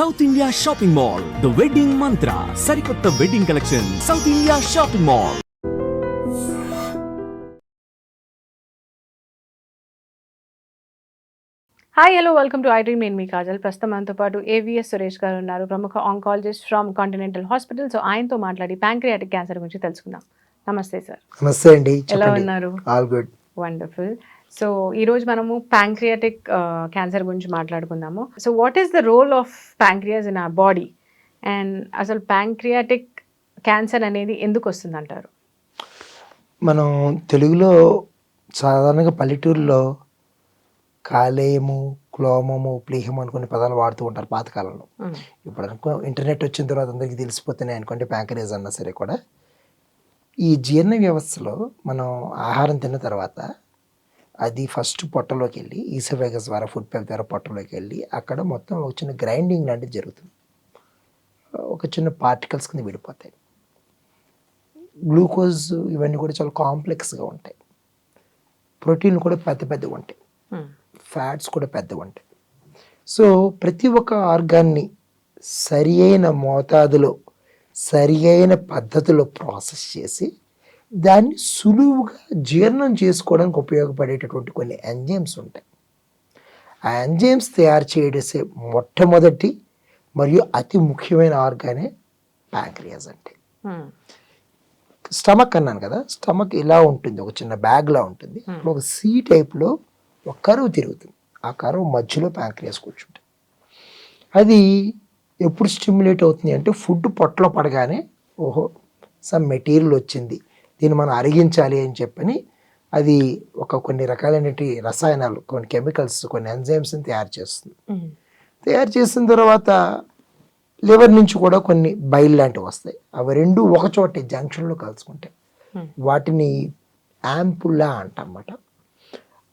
South India shopping mall the wedding Mantra సరికొత్త wedding collection South India shopping mall hi hello welcome to I dream నేను మీ కాజల్. ప్రస్తుతం మనతో పాటు AVS Suresh garu ఉన్నారు. ప్రముఖ oncologist from Continental hospital so ఆయనతో మాట్లాడి ప్యాంక్రియాటిక్ క్యాన్సర్ గురించి తెలుసుకుందాం. నమస్తే సార్ నమస్తే అండి. ఎలా ఉన్నారు? ఆల్ గుడ్ వండర్ఫుల్ సో ఈరోజు మనము ప్యాంక్రియాటిక్ క్యాన్సర్ గురించి మాట్లాడుకుందాము. So what is the role of pancreas in our body and అసలు ప్యాంక్రియాటిక్ క్యాన్సర్ అనేది ఎందుకు వస్తుంది అంటారు మనం తెలుగులో సాధారణంగా పల్లెటూరులో కాలేయము క్లోమము ప్లీహము అనుకునే పదాలు వాడుతూ ఉంటారు పాతకాలంలో. ఇప్పుడు అనుకో ఇంటర్నెట్ వచ్చిన తర్వాత అందరికీ తెలిసిపోతున్నాయి అనుకోండి ప్యాంకరేజ్ అన్నా సరే కూడా. ఈ జీర్ణ వ్యవస్థలో మనం ఆహారం తిన్న తర్వాత అది ఫస్ట్ పొట్టలోకి వెళ్ళి ఈసోఫేగస్ ద్వారా ఫుడ్ పైప్ ద్వారా పొట్టలోకి వెళ్ళి అక్కడ మొత్తం ఒక చిన్న గ్రైండింగ్ లాంటిది జరుగుతుంది. ఒక చిన్న పార్టికల్స్ కింద విడిపోతాయి. గ్లూకోజ్ ఇవన్నీ కూడా చాలా కాంప్లెక్స్గా ఉంటాయి. ప్రోటీన్ కూడా పెద్ద పెద్దగా ఉంటాయి. ఫ్యాట్స్ కూడా పెద్దగా ఉంటాయి. సో ప్రతి ఒక్క ఆర్గాన్ని సరి అయిన మోతాదులో సరి అయిన పద్ధతిలో ప్రాసెస్ చేసి దాన్ని సులువుగా జీర్ణం చేసుకోవడానికి ఉపయోగపడేటటువంటి కొన్ని ఎంజైమ్స్ ఉంటాయి. ఆ ఎంజైమ్స్ తయారు చేసే మొట్టమొదటి మరియు అతి ముఖ్యమైన ఆర్గానే ప్యాంక్రియాస్ అంటే. స్టమక్ అన్నాను కదా స్టమక్ ఇలా ఉంటుంది ఒక చిన్న బ్యాగ్లా ఉంటుంది. ఒక సీ టైప్లో ఒక కరువు తిరుగుతుంది. ఆ కరువు మధ్యలో ప్యాంక్రియాస్ కూర్చుంటుంది అది ఎప్పుడు స్టిమ్యులేట్ అవుతుంది అంటే ఫుడ్ పొట్టలో పడగానే ఓహో సమ్ మెటీరియల్ వచ్చింది. దీన్ని మనం అరిగించాలి అని చెప్పని అది ఒక కొన్ని రకాలైనటువంటి రసాయనాలు కొన్ని కెమికల్స్ కొన్ని ఎంజైమ్స్ని తయారు చేస్తుంది. తయారు చేసిన తర్వాత లివర్ నుంచి కూడా కొన్ని బైల్ లాంటివి వస్తాయి. అవి రెండు ఒక చోటే జంక్షన్లో కలుసుకుంటాయి వాటిని యాంపుల్లా అంటన్నమాట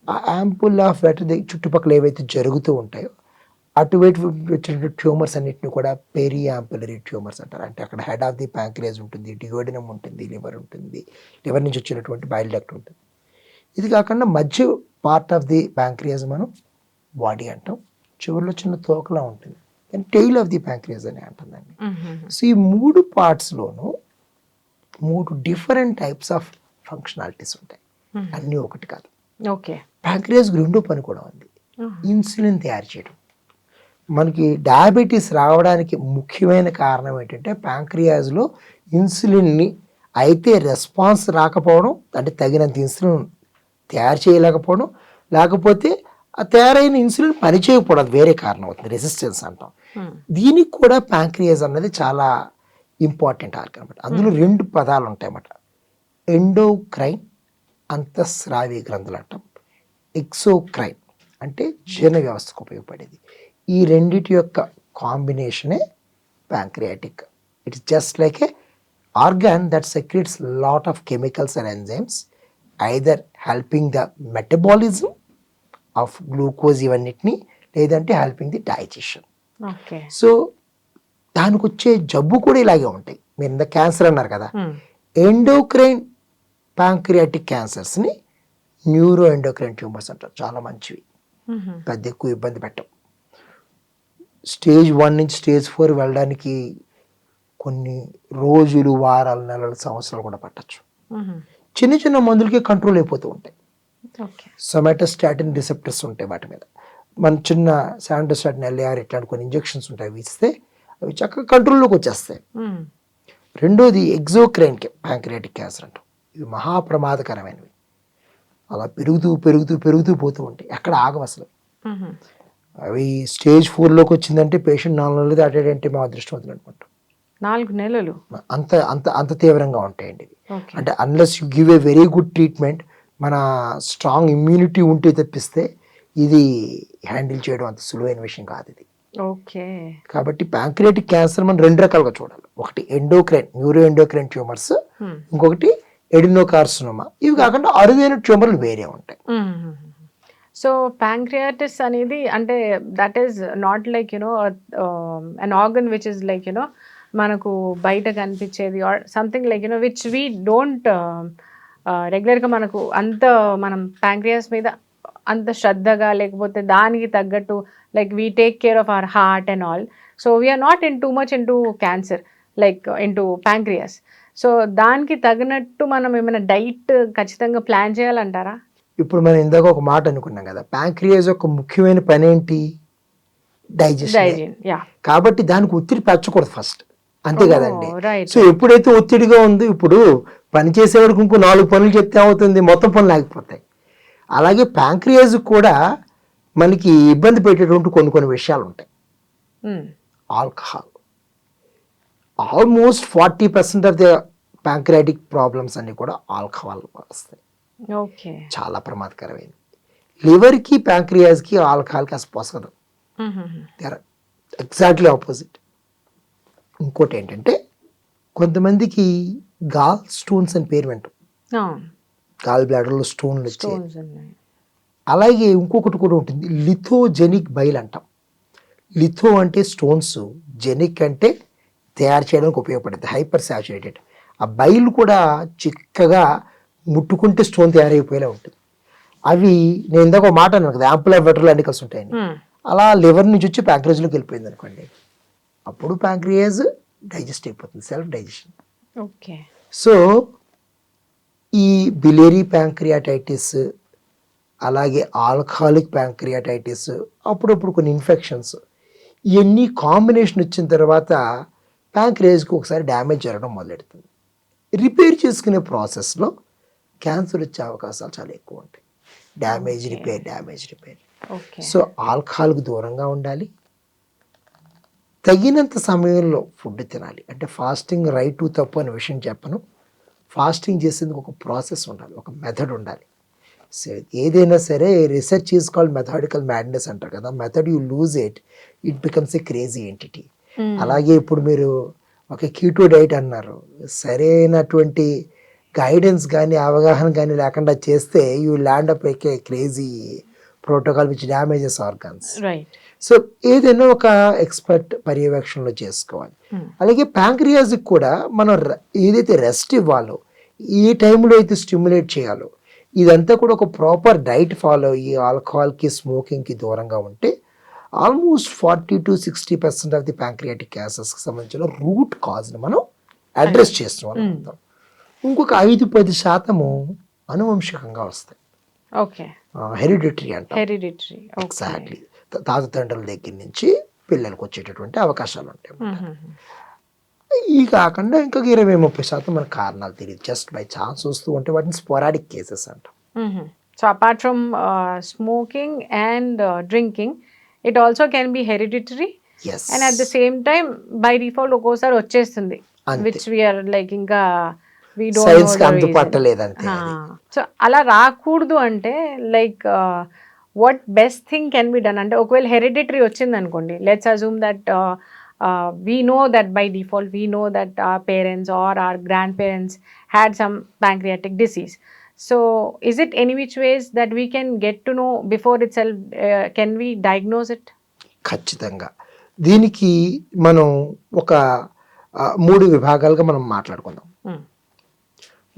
ఆ యాంపుల్లా వాటర్ చుట్టుపక్కల ఏవైతే జరుగుతూ ఉంటాయో అటువైపు వచ్చిన ట్యూమర్స్ అన్నిటిని కూడా పెరి యాంపులరీ ట్యూమర్స్ అంటారు. అంటే అక్కడ హెడ్ ఆఫ్ ది ప్యాంక్రియాస్ ఉంటుంది డియోడినం ఉంటుంది లివర్ ఉంటుంది లివర్ నుంచి వచ్చినటువంటి బైల్ డక్ట్ ఉంటుంది. ఇది కాకుండా మధ్య పార్ట్ ఆఫ్ ది ప్యాంక్రియాస్ మనం బాడీ అంటాం. చివరిలో చిన్న తోకలా ఉంటుంది. కానీ టెయిల్ ఆఫ్ ది ప్యాంక్రియాస్ అని అంటుందండి. సో ఈ మూడు పార్ట్స్లోనూ మూడు డిఫరెంట్ టైప్స్ ఆఫ్ ఫంక్షనాలిటీస్ ఉంటాయి. అన్నీ ఒకటి కాదు. ఓకే. ప్యాంక్రియాస్కి రెండో పని కూడా ఉంది. ఇన్సులిన్ తయారు చేయడం. మనకి డయాబెటీస్ రావడానికి ముఖ్యమైన కారణం ఏంటంటే ప్యాంక్రియాస్లో ఇన్సులిన్ని అయితే రెస్పాన్స్ రాకపోవడం అంటే తగినంత ఇన్సులిన్ తయారు చేయలేకపోవడం లేకపోతే ఆ తయారైన ఇన్సులిన్ పనిచేయకపోవడం అది వేరే కారణం అవుతుంది రెసిస్టెన్స్ అంటాం. దీనికి కూడా ప్యాంక్రియాస్ అన్నది చాలా ఇంపార్టెంట్ ఆర్గన్ అనమాట అందులో రెండు పదాలు ఉంటాయన్నమాట. ఎండోక్రైన్ అంతఃస్రావి గ్రంథులు అంటాం. ఎక్సోక్రైన్ అంటే జీర్ణ వ్యవస్థకు ఉపయోగపడేది. ఈ రెండిటి యొక్క కాంబినేషనే pancreatic. It's just like a organ that secretes lot of chemicals and enzymes either helping the metabolism of glucose ఇవన్నిటిని లేదంటే హెల్పింగ్ ది డైజెషన్ సో దానికి వచ్చే జబ్బు కూడా ఇలాగే ఉంటాయి. మీరు ఇంత క్యాన్సర్ అన్నారు కదా. ఎండోక్రైన్ ప్యాంక్రియాటిక్ క్యాన్సర్స్ని న్యూరో ఎండోక్రైన్ ట్యూమర్స్ అంటారు. చాలా మంచివి. పెద్ద ఎక్కువ ఇబ్బంది పెట్టవు స్టేజ్ వన్ నుంచి స్టేజ్ ఫోర్ వెళ్ళడానికి కొన్ని రోజులు వారాలు నెలలు సంవత్సరాలు కూడా పట్టచ్చు. చిన్న చిన్న మందులకే కంట్రోల్ అయిపోతూ ఉంటాయి. సొమాటోస్టాటిన్ రిసెప్టర్స్ ఉంటాయి వాటి మీద. మన చిన్న శాంటోస్టాటిన్ ఎల్ఏఆర్ ఇట్లాంటి కొన్ని ఇంజెక్షన్స్ ఉంటాయి అవి ఇస్తే అవి చక్కగా కంట్రోల్లోకి వచ్చేస్తాయి. రెండోది ఎగ్జోక్రైన్ ప్యాంక్రియాటిక్ క్యాన్సర్ అంటాం. ఇవి మహాప్రమాదకరమైనవి. అలా పెరుగుతూ పెరుగుతూ పెరుగుతూ పోతూ ఉంటాయి. ఎక్కడ ఆగవు అసలు. అవి స్టేజ్ ఫోర్లోకి వచ్చిందంటే పేషెంట్ నాలుగు నెలలు దాటాడంటే మా అదృష్టవంతులు అనుకుంటాం నాలుగు నెలలు? అంత అంత అంత తీవ్రంగా ఉంటాయండి అంటే unless you give a very good treatment మన స్ట్రాంగ్ ఇమ్యూనిటీ ఉంటే తప్పిస్తే ఇది హ్యాండిల్ చేయడం అంత సులువైన విషయం కాదు ఇది. ఓకే. కాబట్టి ప్యాంక్రియాటిక్ క్యాన్సర్ మనం రెండు రకాలుగా చూడాలి. ఒకటి ఎండోక్రైన్ న్యూరో ఎండోక్రైన్ ట్యూమర్స్ ఇంకొకటి ఎడినోకార్సినోమా ఇవి కాకుండా అరుదైన ట్యూమర్లు వేరే ఉంటాయి. సో ప్యాంక్రియాటిస్ అనేది అంటే that is not like you know an organ which is like you know మనకు బయట కనిపించేది or something like you know which we don't రెగ్యులర్గా మనకు అంత మనం ప్యాంక్రియాస్ మీద అంత శ్రద్ధగా లేకపోతే దానికి తగ్గట్టు like we take care of our heart and all so we're not into much into cancer like into pancreas so దానికి తగినట్టు మనం ఏమైనా డైట్ ఖచ్చితంగా ప్లాన్ చేయాలంటారా? ఇప్పుడు మనం ఇందాక ఒక మాట అనుకున్నాం కదా ప్యాంక్రియాస్ యొక్క ముఖ్యమైన పని ఏంటి డైజెషన్ కాబట్టి దానికి ఒత్తిడి పెంచకూడదు ఫస్ట్ అంతే Oh, కదండి. సో ఎప్పుడైతే ఒత్తిడిగా ఉందో ఇప్పుడు పని చేసేవాడికి ఇంకో నాలుగు పనులు చెప్తే అవుతుంది మొత్తం పనులు ఆగిపోతాయి. అలాగే ప్యాంక్రియాస్ కూడా మనకి ఇబ్బంది పెట్టేటువంటి కొన్ని కొన్ని విషయాలు ఉంటాయి alcohol almost forty percent of the pancreatic problems అన్ని కూడా ఆల్కహాల్ వస్తాయి. చాలా ప్రమాదకరమైనది లివర్కి ప్యాంక్రియాస్కి ఆల్కహాల్కి అసలు పోసగదు. దే ఆర్ ఎగ్జాక్ట్లీ ఆపోజిట్ ఇంకోటి ఏంటంటే కొంతమందికి గాల్ స్టోన్స్ అని పేరు వింటాం. గాల్ బ్లాడర్లో స్టోన్లు వచ్చాయి అలాగే ఇంకొకటి కూడా ఉంటుంది లిథోజెనిక్ బైల్ అంటాం. లిథో అంటే స్టోన్స్ జెనిక్ అంటే తయారు చేయడానికి ఉపయోగపడుతుంది హైపర్ సాచురేటెడ్ ఆ బైల్ కూడా చిక్కగా ముట్టుకుంటే స్టోన్ తయారైపోయేలా ఉంటుంది. అవి నేను ఇందాక ఒక మాట అన్నాను కదా యాంపుల్ వెటర్ అనికల్స్ ఉంటాయని. అలా లివర్ నుంచి వచ్చి ప్యాంక్రియాజ్లోకి వెళ్ళిపోయింది అనుకోండి. అప్పుడు ప్యాంక్రియాజ్ డైజెస్ట్ అయిపోతుంది సెల్ఫ్ డైజెషన్. ఓకే. సో ఈ బిలేరీ ప్యాంక్రియాటైటిస్ అలాగే ఆల్కహాలిక్ ప్యాంక్రియాటైటిస్ అప్పుడప్పుడు కొన్ని ఇన్ఫెక్షన్స్ ఇవన్నీ కాంబినేషన్ వచ్చిన తర్వాత ప్యాంక్రియాజ్కి ఒకసారి డ్యామేజ్ జరగడం మొదలెడుతుంది. రిపేర్ చేసుకునే ప్రాసెస్లో క్యాన్సర్ వచ్చే అవకాశాలు చాలా ఎక్కువ ఉంటాయి. Damage repair damage repair. So ఆల్కహాల్కి దూరంగా ఉండాలి. తగినంత సమయంలో ఫుడ్ తినాలి. అంటే ఫాస్టింగ్ రైట్ తప్పు అనే విషయం చెప్పను. ఫాస్టింగ్ చేసేందుకు ఒక ప్రాసెస్ ఉండాలి. ఒక మెథడ్ ఉండాలి. సో ఏదైనా సరే research is called methodical madness అంటారు కదా. Method you lose it it becomes a crazy entity. అలాగే ఇప్పుడు మీరు ఒక కీటో డైట్ అన్నారు. సరైనటువంటి గైడెన్స్ కానీ అవగాహన కానీ లేకుండా చేస్తే you land up a crazy protocol which damages organs. So ఏదైనా ఒక ఎక్స్పర్ట్ పర్యవేక్షణలో చేసుకోవాలి. అలాగే ప్యాంక్రియాస్కి కూడా మనం ఏదైతే రెస్ట్ ఇవ్వాలో ఏ టైంలో అయితే స్టిమ్యులేట్ చేయాలో ఇదంతా కూడా ఒక ప్రాపర్ డైట్ ఫాలో అయ్యి ఆల్కహాల్కి స్మోకింగ్కి దూరంగా ఉంటే almost forty to sixty percent of the pancreatic క్యాన్సర్స్కి సంబంధించిన రూట్ కాజ్ని మనం అడ్రస్ చేస్తున్నాం ఇంకొక ఐదు పది శాతము అనువంశికంగా వస్తాయి. ఓకే. హెరిడిటరీ అంటాం. హెరిడిటరీ ఎగ్జాక్ట్లీ తాత తండ్రుల దగ్గర నుంచి పిల్లలకు వచ్చేటటువంటి అవకాశాలు ఉంటాయి ఈ కాకుండా ఇంకా ఇరవై ముప్పై శాతం మన కారణాలు తెలియదు. జస్ట్ బై ఛాన్స్ వస్తూ ఉంటే వాటిని స్పోరాడిక్ కేసెస్ అంటాం. So apart from smoking and drinking it also can be hereditary and at the same time by default ఒక్కోసారి వచ్చేస్తుంది. విచ్ వీఆర్ లైక్ ఇంకా సైన్స్కి అంతే. సో అలా రాకూడదు అంటే like what best thing can be done అంటే ఒకవేళ హెరిడిటరీ వచ్చింది అనుకోండి let's assume that we know that by default we know that our parents or our grand parents had some pancreatic disease so is it any which ways that we can get to know before itself can we diagnose it ఖచ్చితంగా. దీనికి మనం ఒక మూడు విభాగాలుగా మనం మాట్లాడుకుందాం.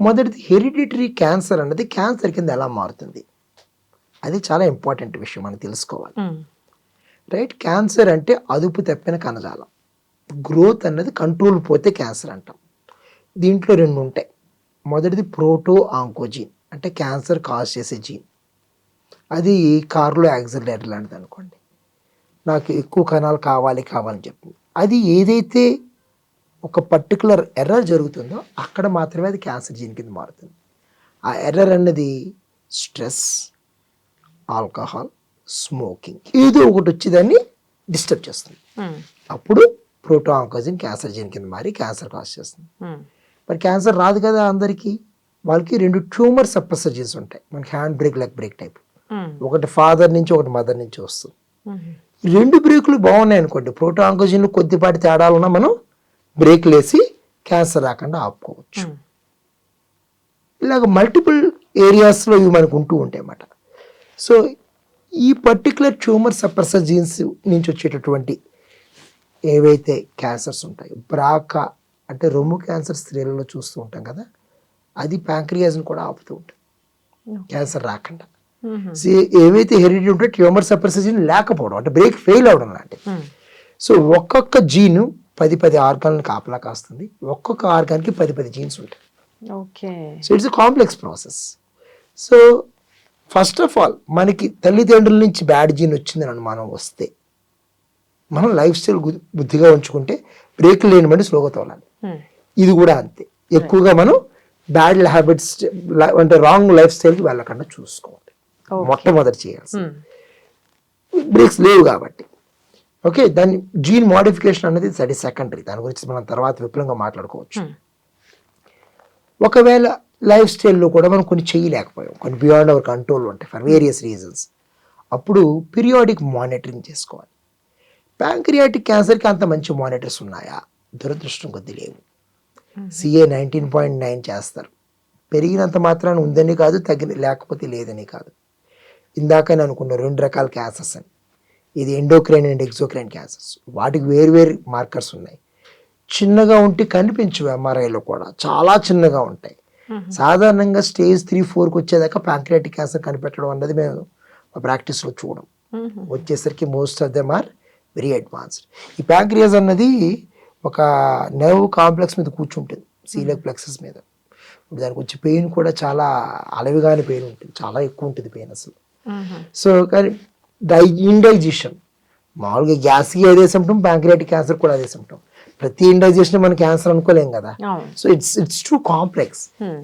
మొదటిది hereditary cancer అన్నది క్యాన్సర్ కింద ఎలా మారుతుంది? అది చాలా ఇంపార్టెంట్ విషయం మనం తెలుసుకోవాలి. రైట్? క్యాన్సర్ అంటే అదుపు తప్పిన కణజాలం. గ్రోత్ అన్నది కంట్రోల్ పోతే క్యాన్సర్ అంటాం. దీంట్లో రెండు ఉంటాయి. మొదటిది ప్రోటో ఆంకోజీన్ అంటే క్యాన్సర్ కాజ్ చేసే జీన్. అది కార్లో యాక్సిలేటర్ లాంటిది అనుకోండి. నాకు ఎక్కువ కణాలు కావాలి కావాలని చెప్తుంది అది ఏదైతే ఒక పర్టికులర్ ఎర్రర్ జరుగుతుందో అక్కడ మాత్రమే అది క్యాన్సర్ జీన్ కింద మారుతుంది. ఆ ఎర్రర్ అన్నది స్ట్రెస్ ఆల్కహాల్ స్మోకింగ్ ఏదో ఒకటి వచ్చి దాన్ని డిస్టర్బ్ చేస్తుంది. అప్పుడు ప్రోటో ఆంకోజిన్ క్యాన్సర్ జీన్ కింద మారి క్యాన్సర్ కాజ్ చేస్తుంది. మరి క్యాన్సర్ రాదు కదా అందరికీ. వాళ్ళకి రెండు ట్యూమర్ సప్రెసర్ జీన్స్ ఉంటాయి. మనకి hand break leg break type ఒకటి ఫాదర్ నుంచి ఒకటి మదర్ నుంచి వస్తుంది. ఈ రెండు బ్రేకులు బాగున్నాయి అనుకోండి. ప్రోటో ఆంకోజిన్లో కొద్దిపాటి తేడాలు ఉన్నా మనం బ్రేక్లు వేసి క్యాన్సర్ రాకుండా ఆపుకోవచ్చు. ఇలాగ మల్టిపుల్ ఏరియాస్లో ఇవి మనకు ఉంటూ ఉంటాయి అన్నమాట. సో ఈ పర్టికులర్ ట్యూమర్ సప్రెసర్ జీన్స్ నుంచి వచ్చేటటువంటి ఏవైతే క్యాన్సర్స్ ఉంటాయో బ్రాకా అంటే రొమ్ము క్యాన్సర్ స్త్రీలలో చూస్తూ ఉంటాం కదా అది ప్యాంక్రియాస్ని కూడా ఆపుతూ ఉంటుంది క్యాన్సర్ రాకుండా. ఏవైతే హెరిడిటీ ఉంటే ట్యూమర్ సప్రెసర్ జీన్ లేకపోవడం అంటే బ్రేక్ ఫెయిల్ అవడం లాంటిది. సో ఒక్కొక్క జీను పది పది ఆర్గాన్లను కాపలా కాస్తుంది. ఒక్కొక్క ఆర్గాన్కి పది పది జీన్స్ ఉంటాయి. Okay. So it's complex process so first of all మనకి తల్లిదండ్రుల నుంచి బ్యాడ్ జీన్ వచ్చిందని అనుమానం వస్తే మనం లైఫ్ స్టైల్ బుద్ధిగా ఉంచుకుంటే బ్రేక్ లేని బండి స్లోగా తోలాలి. ఇది కూడా అంతే. ఎక్కువగా మనం బ్యాడ్ హ్యాబిట్స్ అంటే రాంగ్ లైఫ్ స్టైల్కి వెళ్ళకుండా చూసుకోవాలి. మొట్టమొదటి చేయాల్సి బ్రేక్స్ లేవు కాబట్టి. ఓకే దాన్ని జీన్ మోడిఫికేషన్ అనేది ఈస్ సెకండరీ దాని గురించి మనం తర్వాత విపులంగా మాట్లాడుకోవచ్చు. Hmm. ఒకవేళ లైఫ్ స్టైల్లో కూడా మనం కొన్ని చేయలేకపోయాం. కొన్ని బియాండ్ అవర్ కంట్రోల్ ఉంటాయి ఫర్ వేరియస్ రీజన్స్ అప్పుడు పీరియాడిక్ మానిటరింగ్ చేసుకోవాలి. ప్యాంక్రియాటిక్ క్యాన్సర్కి అంత మంచి మానిటర్స్ ఉన్నాయా? దురదృష్టం కొద్ది లేవు. సిఏ నైన్టీన్ పాయింట్ నైన్ చేస్తారు. పెరిగినంత మాత్రాన ఉందని కాదు తగిన లేకపోతే లేదని కాదు. ఇందాక నేను అనుకున్న రెండు రకాల క్యాన్సర్స్ అని. ఇది ఎండోక్రైన్ అండ్ ఎక్సోక్రైన్ క్యాన్సర్స్ వాటికి వేరు వేరు మార్కర్స్ ఉన్నాయి. చిన్నగా ఉంటే కనిపించవు ఎంఆర్ఐలో కూడా. చాలా చిన్నగా ఉంటాయి. సాధారణంగా స్టేజ్ త్రీ ఫోర్కి వచ్చేదాకా ప్యాంక్రియాటిక్ క్యాన్సర్ కనిపెట్టడం అన్నది మేము మా ప్రాక్టీస్లో చూడం. వచ్చేసరికి most of them are very advanced ఈ ప్యాంక్రియాస్ అన్నది ఒక నర్వ్ కాంప్లెక్స్ మీద కూర్చుంటుంది. సీలక్ ప్లెక్సెస్ మీద. ఇప్పుడు దానికి వచ్చే పెయిన్ కూడా చాలా అలవిగాని పెయిన్ ఉంటుంది. చాలా ఎక్కువ ఉంటుంది పెయిన్ అసలు. సో కానీ డై ఇండైజెషన్ మామూలుగా గ్యాస్కి అదే సిమ్టమ్ ప్యాంక్రియాటిక్ క్యాన్సర్ కూడా అదే సిమ్టమ్ ప్రతి ఇండైజెషన్ మనం క్యాన్సర్ అనుకోలేం కదా. So it's it's too complex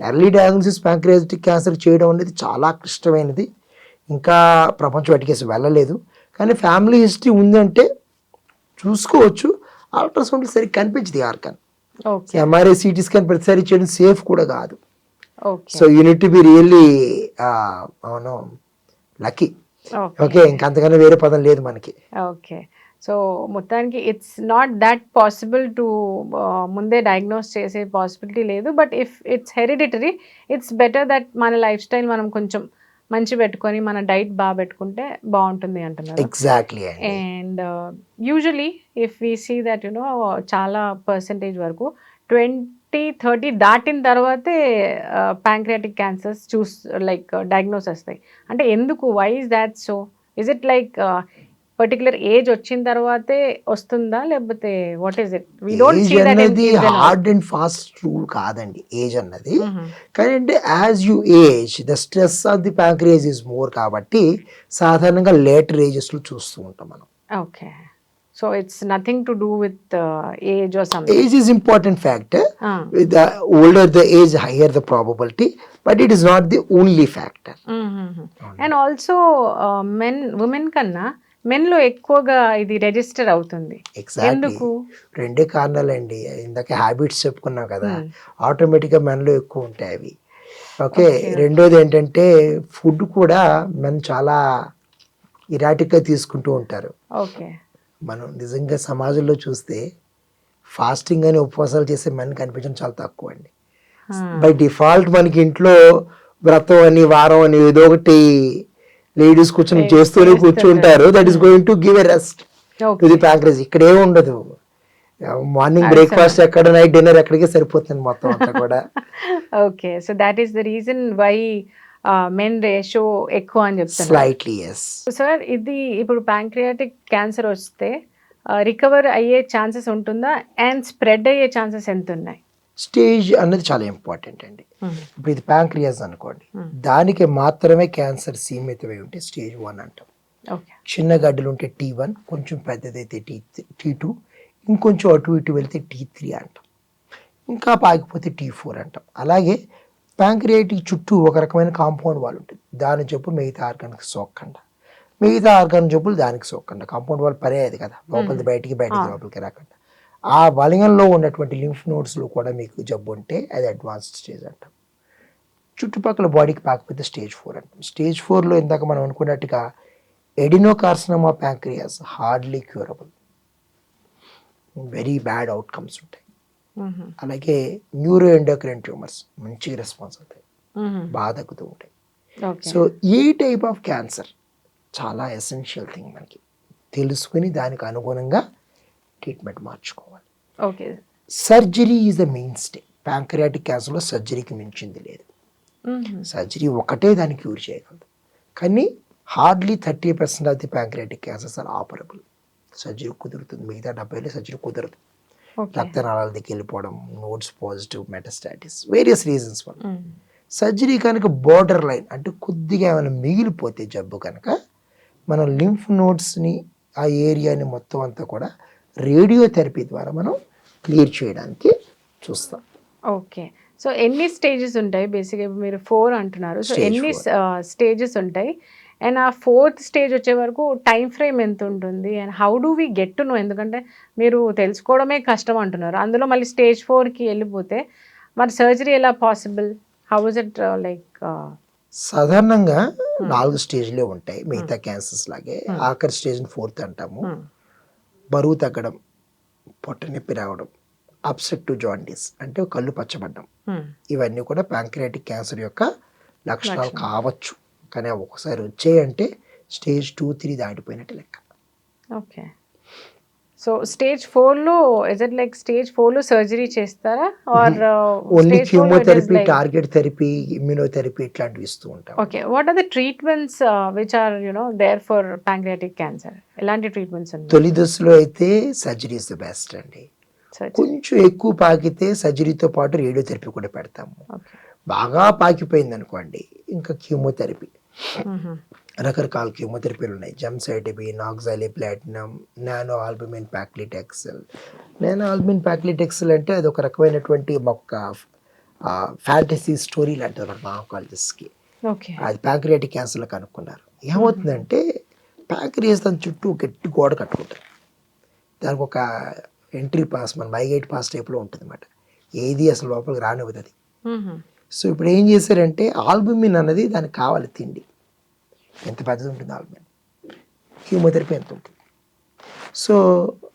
early diagnosis pancreatic cancer చేయడం అనేది చాలా క్లిష్టమైనది. ఇంకా ప్రపంచం అటుకేసి వెళ్ళలేదు. కానీ ఫ్యామిలీ హిస్టరీ ఉందంటే చూసుకోవచ్చు. అల్ట్రాసౌండ్ సరిగ్గా కనిపించదు organ. Okay MRI CT scan ప్రతిసారి చేయడం సేఫ్ కూడా కాదు. So you need to be really అవును లక్కీ ఓకే ఇంకంతకన్నా వేరే పదం లేదు మనకి. ఓకే సో మొత్తానికి it's not that possible to ముందే డయాగ్నోస్ చేసే పాసిబిలిటీ లేదు but if it's hereditary it's better that మన లైఫ్ స్టైల్ మనం కొంచెం మంచి పెట్టుకొని మన డైట్ బాగా పెట్టుకుంటే బాగుంటుంది అంటున్నారు. ఎగ్జాక్ట్లీ అండి. And usually if we see that you know చాలా పర్సంటేజ్ వరకు ట్వంటీ థర్టీ దాటిన తర్వాతే ప్యాంక్రియాటిక్ క్యాన్సర్స్ చూస్ లైక్ డయాగ్నోస్ వస్తాయి. అంటే ఎందుకు? Why is that so is it like particular age వచ్చిన తర్వాతే వస్తుందా? లేకపోతే వాట్ ఈస్ ఇట్ అన్నది హార్డ్ అండ్ ఫాస్ట్ రూల్ కాదండి. ఏజ్ అన్నది. కానీ అంటే as you age the stress of the pancreas is more కాబట్టి సాధారణంగా లేటర్ ఏజెస్లో చూస్తూ ఉంటాం మనం. Okay so it's nothing to do with age or something age is important factor the older the age higher the probability but it is not the only factor and also men women కన్నా మెన్లో ఎక్కువగా ఇది register అవుతుంది. ఎందుకు? రెండే కారణాలండి. ఇందాక habits చెప్పుకున్నాం కదా. ఆటోమేటిక్గా మెన్లో ఎక్కువ ఉంటాయి అవి. ఓకే రెండోది ఏంటంటే ఫుడ్ కూడా మెన్ చాలా ఇరాటిక్గా తీసుకుంటూ ఉంటారు. ఓకే మనం నిజంగా సమాజంలో చూస్తే ఫాస్టింగ్ అని ఉపవాసాలు చేసే మెన్ కనిపించడం చాలా తక్కువ అండి బై డిఫాల్ట్ మనకి ఇంట్లో వ్రతం అని వారం అని ఏదో ఒకటి లేడీస్ కూర్చొని చేస్తూనే కూర్చుంటారు. That is going to give a rest to the pancreas ఇక్కడ ఉండదు. మార్నింగ్ బ్రేక్ఫాస్ట్ ఎక్కడ నైట్ డిన్నర్ ఎక్కడికే సరిపోతుంది మొత్తం అంతా కూడా. Okay so that is the reason why men ratio ఎక్కువ అని స్లైట్లీ ఎస్ సార్ ఇది ఇప్పుడు ప్యాంక్రియాటిక్ క్యాన్సర్ వస్తే రికవర్ అయ్యే ఛాన్సెస్ ఉంటుందా? అండ్ స్ప్రెడ్ అయ్యే ఛాన్సెస్ ఎంత ఉన్నాయి స్టేజ్ అన్నది చాలా ఇంపార్టెంట్ అండి. ఇప్పుడు ఇది ప్యాంక్రియాస్ అనుకోండి. దానికి మాత్రమే క్యాన్సర్ సీమితమై ఉంటే స్టేజ్ వన్ అంటాం. ఓకే చిన్న గడ్డలు ఉంటే టీ వన్ కొంచెం పెద్దదైతే టీ టీ టూ ఇంకొంచెం అటు ఇటు వెళ్తే టీ త్రీ అంటాం. ఇంకా పాకిపోతే టీ ఫోర్ అంటాం. అలాగే ప్యాంక్రియాటిక్ చుట్టూ ఒక రకమైన కాంపౌండ్ వాల్ ఉంటుంది. దాని చెప్పు మిగతా ఆర్గాన్కి సోక్కండా మిగతా ఆర్గాన్ జబ్బులు దానికి సోక్కండా కాంపౌండ్ వాల్ పరే అది కదా. లోపలిది బయటికి బయటికి లోపలికి రాకుండా. ఆ వలయంలో ఉన్నటువంటి లింఫ్ నోడ్స్లో కూడా మీకు జబ్బు ఉంటే అది అడ్వాన్స్డ్ స్టేజ్ అంటాం. చుట్టుపక్కల బాడీకి పాకపోతే స్టేజ్ ఫోర్ అంటాం. స్టేజ్ ఫోర్లో ఇందాక మనం అనుకున్నట్టుగా adenocarcinoma pancreas hardly curable. Very bad outcomes ఉంటాయి. అలాగే న్యూరో ఎండోక్రైన్ ట్యూమర్స్ మంచిగా రెస్పాన్స్ అవుతాయి. బాగా తగ్గుతూ ఉంటాయి. సో ఈ టైప్ ఆఫ్ క్యాన్సర్ చాలా ఎసెన్షియల్ థింగ్ మనకి. తెలుసుకుని దానికి అనుగుణంగా ట్రీట్మెంట్ మార్చుకోవాలి. Okay. Surgery is the mainstay. Pancreatic క్యాన్సర్లో సర్జరీకి మించింది లేదు. సర్జరీ ఒకటే దాన్ని క్యూర్ చేయగలదు. కానీ hardly thirty percent of the pancreatic cancers are operable. Surgery కుదురుతుంది. మిగతా డెబ్బైలో సర్జరీ కుదరదు. రక్తనాళాల దగ్గరికి వెళ్ళిపోవడం nodes positive metastasis various reasons వల్ల. సర్జరీ కనుక బోర్డర్ లైన్ అంటే కొద్దిగా ఏమైనా మిగిలిపోతే జబ్బు కనుక మనం లింఫ్ నోట్స్ని ఆ ఏరియాని మొత్తం అంతా కూడా రేడియోథెరపీ ద్వారా మనం క్లియర్ చేయడానికి చూస్తాం. ఓకే. సో ఎన్ని స్టేజెస్ ఉంటాయి? బేసిక్గా మీరు ఫోర్ అంటున్నారు. సో ఎన్ని స్టేజెస్ ఉంటాయి? అండ్ ఆ ఫోర్త్ స్టేజ్ వచ్చే వరకు టైం ఫ్రేమ్ ఎంత ఉంటుంది? And how do we get to know ఎందుకంటే మీరు తెలుసుకోవడమే కష్టం అంటున్నారు. అందులో మళ్ళీ స్టేజ్ ఫోర్కి వెళ్ళిపోతే మరి సర్జరీ ఎలా possible how is it like సాధారణంగా నాలుగు స్టేజ్లే ఉంటాయి. మిగతా క్యాన్సర్స్ లాగే. ఆఖరి స్టేజ్ ఫోర్త్ అంటాము. బరువు తగ్గడం పొట్ట నొప్పి రావడం అప్సెక్టివ్ జాండీస్ అంటే కళ్ళు పచ్చబడ్డం. ఇవన్నీ కూడా ప్యాంక్రియాటిక్ క్యాన్సర్ యొక్క లక్షణాలు. కావచ్చు. కానీ అవి ఒకసారి వచ్చాయంటే స్టేజ్ టూ త్రీ దాటిపోయినట్టు లెక్క. ఓకే. సో స్టేజ్ ఫోర్లో ఇట్ లైక్ స్టేజ్ ఫోర్లో సర్జరీ చేస్తారా? Or only chemotherapy target therapy immunotherapy ఇట్లాంటివి ఇస్తూ ఉంటాం. Okay what are the treatments which are you know there for pancreatic cancer ఎలాంటి ట్రీట్మెంట్స్ తొలి దశలో అయితే సర్జరీ ఇస్ ద బెస్ట్ అండి. కొంచెం ఎక్కువ పాకితే సర్జరీతో పాటు రేడియోథెరపీ కూడా పెడతాము. ఓకే బాగా పాకిపోయింది అనుకోండి ఇంకా కీమోథెరపీ. రకరకాల కీమోథెరపీలు ఉన్నాయి. Gemcitabine నాక్సైలి platinum nano albumin paclitaxel nano albumin paclitaxel అంటే అది ఒక రకమైనటువంటి ఒక ఫ్యాంటసీ స్టోరీ లాంటిది మాంకాలజిస్ట్కి ఓకే. అది ప్యాంక్రియాటిక్ క్యాన్సర్లో కనుక్కున్నారు. ఏమవుతుందంటే ప్యాంక్రియాస్ దాని చుట్టూ గట్టి గోడ కట్టుకుంటారు దానికి ఒక ఎంట్రీ పాస్ మన మైగేట్ పాస్ టైప్లో ఉంటుంది అనమాట ఏది అసలు లోపలికి రానివ్వదు అది. సో ఇప్పుడు ఏం చేశారంటే ఆల్బమిన్ అన్నది దానికి కావాలి తిండి. ఎంత పెద్దది ఉంటుంది ఆల్బమిన్? కీమోథెరపీ ఎంత ఉంటుంది? సో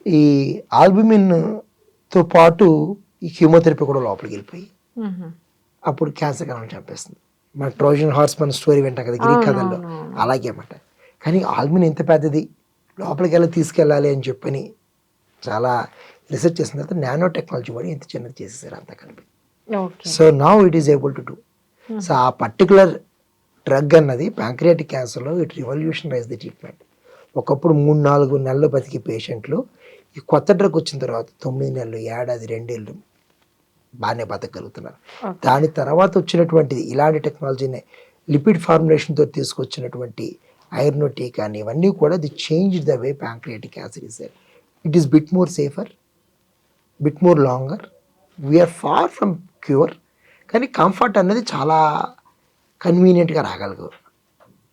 ఈ ఆల్బమిన్తో పాటు ఈ కీమోథెరపీ కూడా లోపలికి వెళ్ళిపోయి అప్పుడు క్యాన్సర్ కణం చంపేస్తుంది. మన ట్రోజన్ హార్స్ మన స్టోరీ వింటాం కదా గ్రీక్ కథల్లో. అలాగే అన్నమాట. కానీ ఆల్బమిన్ ఎంత పెద్దది? లోపలికి వెళ్ళి తీసుకెళ్ళాలి అని చెప్పని చాలా రీసెర్చ్ చేసిన తర్వాత నానో టెక్నాలజీ వాడి ఎంత చిన్నది చేసేసారు అంతా okay so now it is able to do so ఆ పర్టికులర్ డ్రగ్ అన్నది ప్యాంక్రియాటిక్ క్యాన్సర్లో it revolutionise the treatment ఒకప్పుడు మూడు నాలుగు నెలలు బతికే పేషెంట్లు ఈ కొత్త డ్రగ్ వచ్చిన తర్వాత తొమ్మిది నెలలు ఏడాది రెండేళ్ళు బాగానే బతకగలుగుతున్నారు. దాని తర్వాత వచ్చినటువంటిది ఇలాంటి టెక్నాలజీనే లిపిడ్ ఫార్ములేషన్తో తీసుకొచ్చినటువంటి ఐర్నోటీ కానీ ఇవన్నీ కూడా the change the way pancreatic cancer is it is bit more safer bit more longer we are far from cure కానీ కంఫర్ట్ అన్నది చాలా కన్వీనియంట్గా రాగలగు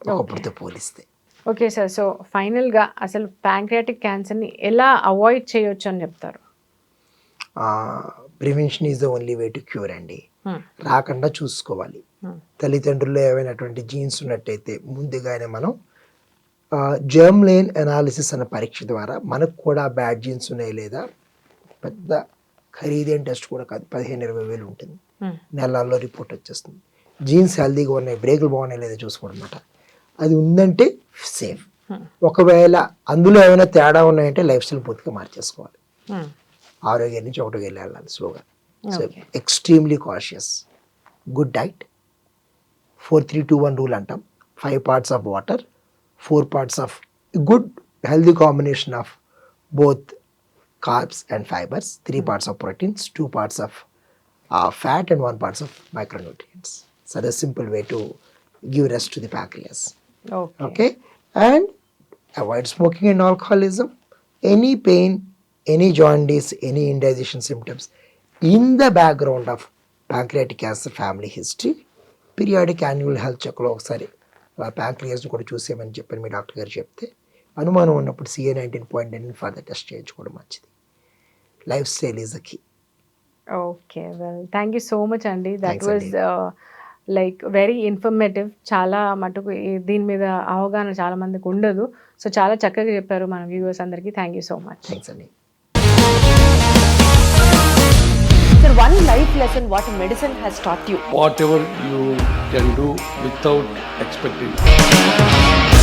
ఒకప్పుడుతో పోలిస్తే. Okay sir. సో ఫైనల్గా అసలు ప్యాంక్రియాటిక్ క్యాన్సర్ని ఎలా అవాయిడ్ చేయొచ్చు అని చెప్తారు? Prevention is the only way to cure అండి. Hmm. రాకుండా చూసుకోవాలి. Hmm. తల్లిదండ్రుల్లో ఏమైనటువంటి జీన్స్ ఉన్నట్టయితే ముందుగానే మనం జర్మ్ లైన్ అనాలిసిస్ అనే పరీక్ష ద్వారా మనకు కూడా బ్యాడ్ జీన్స్ ఉన్నాయి లేదా? పెద్ద ఖరీదైన టెస్ట్ కూడా కాదు. పదిహేను ఇరవై వేలు ఉంటుంది. నెలల్లో రిపోర్ట్ వచ్చేస్తుంది. జీన్స్ హెల్దీగా ఉన్నాయి బ్రేకులు బాగున్నాయి లేదా చూసుకోవడం అనమాట అది ఉందంటే సేఫ్. ఒకవేళ అందులో ఏమైనా తేడా ఉన్నాయంటే లైఫ్ స్టైల్ పూర్తిగా మార్చేసుకోవాలి. ఆరోగ్యం నుంచి ఒకటికి వెళ్ళి వెళ్ళాలి స్లోగా. So. Extremely cautious. Good diet. Four three two one rule అంటాం. Five parts of water four parts of good healthy combination of both carbs and fibres three parts of proteins two parts of fat and one parts of micronutrients so the simple way to give rest to the pancreas okay okay. And avoid smoking and alcoholism. Any pain any jaundice any indigestion symptoms in the background of pancreatic cancer family history periodic annual health చెక్లో ఒకసారి ప్యాంక్రియాస్ని కూడా చూసేయమని చెప్పని మీ doctor గారు చెప్తే అనుమానం ఉన్నప్పుడు CA nineteen point nine further test చేయించుకోవడం మంచిది. Lifestyle is key okay well. Thank you so much అండి. That was like very informative చాలా మటుకు దీని మీద అవగాహన చాలా మందికి ఉండదు. సో చాలా చక్కగా చెప్పారు మన వ్యూవర్స్ అందరికీ. Thank you so much thanks అండి. Sir, one life lesson what medicine has taught you. whatever you can do without expecting.